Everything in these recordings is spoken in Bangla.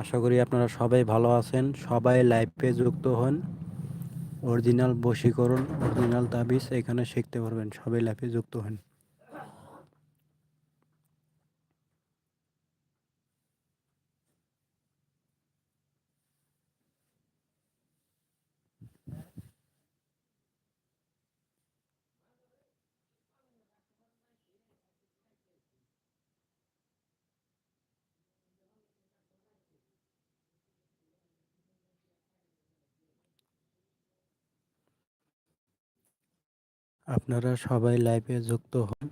আশা করি আপনারা সবাই ভালো আছেন। সবাই লাইফে যুক্ত হন। অরিজিনাল বশীকরণ, অরিজিনাল তাবিজ এখানে শিখতে পারবেন। সবাই লাইফে যুক্ত হন। আপনারা সবাই লাইভে যুক্ত হন।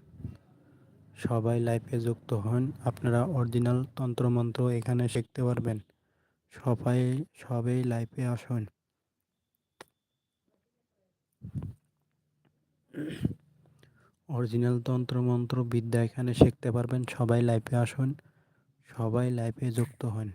সবাই লাইভে যুক্ত হন। আপনারা অরিজিনাল তন্ত্রমন্ত্র এখানে শিখতে পারবেন। সবাই সবাই লাইভে আসুন। অরিজিনাল তন্ত্রমন্ত্র বিদ্যা এখানে শিখতে পারবেন। সবাই লাইভে আসুন। সবাই লাইভে যুক্ত হন।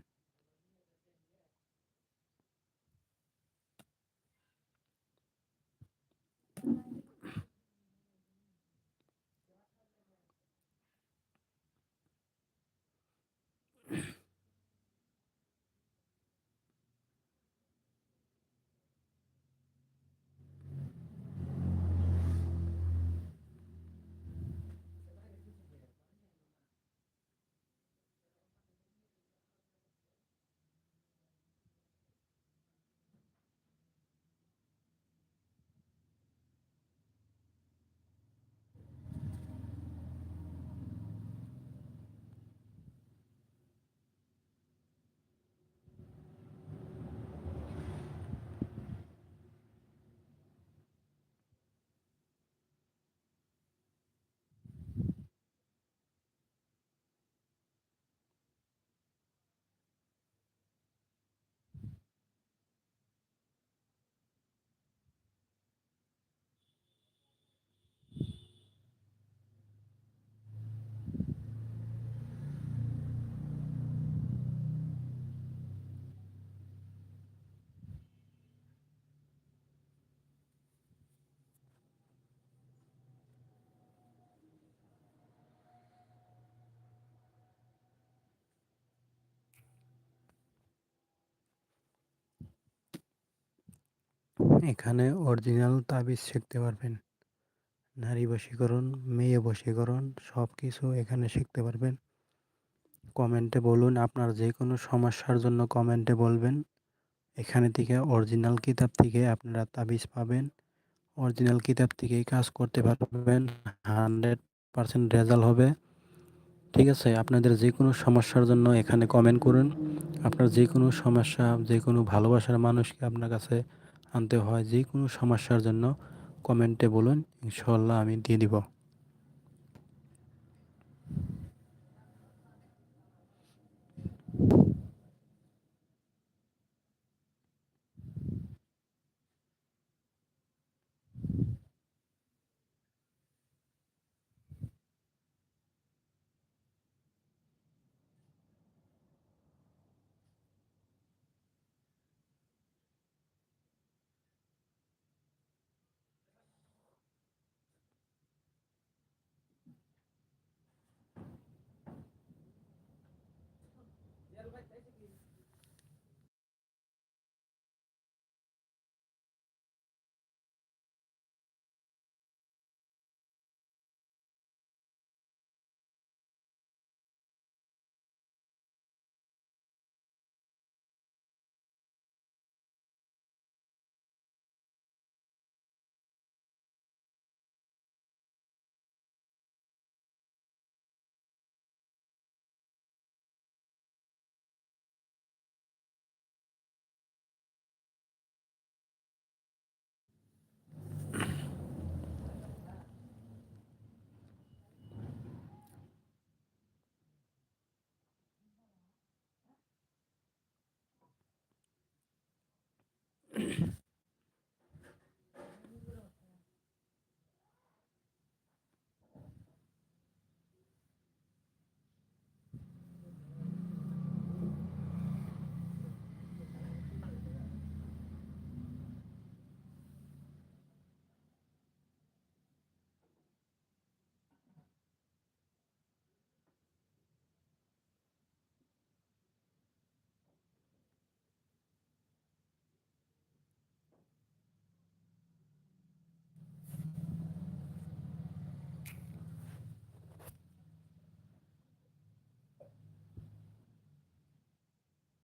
এখানে অরিজিনাল তাবিজ শিখতে পারবেন। নারী বশীকরণ, মেয়ে বশীকরণ সব কিছু এখানে শিখতে পারবেন। কমেন্টে বলুন আপনার যে কোনো সমস্যার জন্য কমেন্টে বলবেন। এখানে থেকে অরিজিনাল কিতাব থেকে আপনারা তাবিজ পাবেন। অরিজিনাল কিতাব থেকেই কাজ করতে পারবেন। হান্ড্রেড পারসেন্ট রেজাল্ট হবে। ঠিক আছে, আপনাদের যে কোনো সমস্যার জন্য এখানে কমেন্ট করুন। আপনার যে কোনো সমস্যা যে কোনো ভালোবাসার মানুষকে আপনার কাছে আনতে হয় যে কোনো সমস্যার জন্য কমেন্টে বলুন। ইনশাল্লাহ আমি দিয়ে দিব।